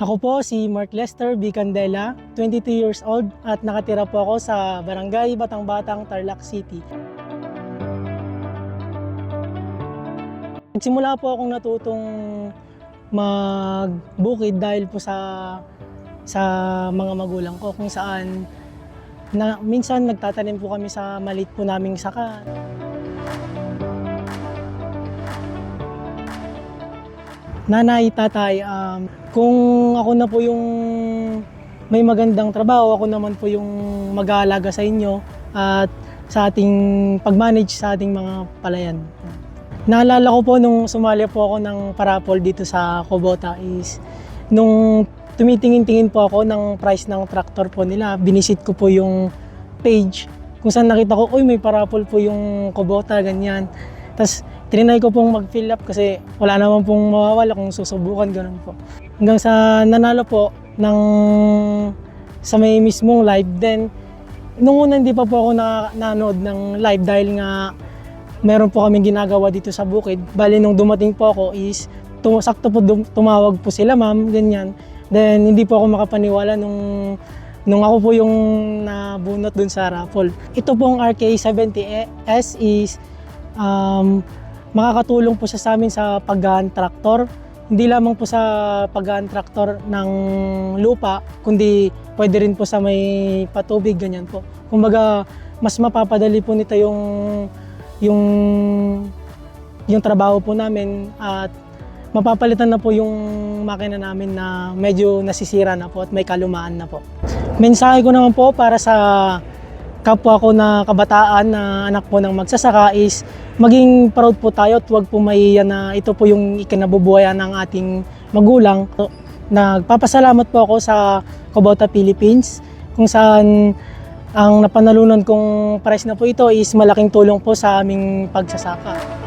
Ako po si Mark Lester B. Candela, 22 years old at nakatira po ako sa Barangay Batang Batang, Tarlac City. Nagsimula po akong natutong magbukid dahil po sa sa mga magulang ko kung saan na minsan nagtatanim po kami sa malit po naming saka. Nanay, tatay, um, kung ako na po yung may magandang trabaho, ako naman po yung mag-aalaga sa inyo at sa ating pag-manage sa ating mga palayan. Naalala ko po nung sumali po ako ng parapol dito sa Kubota is nung tumitingin-tingin po ako ng price ng tractor po nila, binisit ko po yung page kung saan nakita ko, uy may parapol po yung Kubota, ganyan. Tapos trinay ko pong mag-fill up kasi wala naman pong mawawala kung susubukan, ganun po. Hanggang sa nanalo po ng sa may mismong live, then nung una hindi pa po ako na, nanood ng live dahil nga meron po kami ginagawa dito sa bukid. Bali nung dumating po ako is sakto po tumawag po sila ma'am, ganyan. Then hindi po ako makapaniwala nung nung ako po yung nabunot dun sa raffle. Ito pong RK70S is um, makakatulong po siya sa amin sa paggahan traktor. Hindi lamang po sa paggahan traktor ng lupa, kundi pwede rin po sa may patubig, ganyan po. Kumbaga, mas mapapadali po nito yung yung yung trabaho po namin at mapapalitan na po yung makina namin na medyo nasisira na po at may kalumaan na po. Mensahe ko naman po para sa kapwa ko na kabataan na anak po ng magsasaka is maging proud po tayo at huwag po maiyan na ito po yung ikinabubuhayan ng ating magulang. So, Nagpapasalamat po ako sa Kubota Philippines kung saan ang napanalunan kong prize na po ito is malaking tulong po sa aming pagsasaka.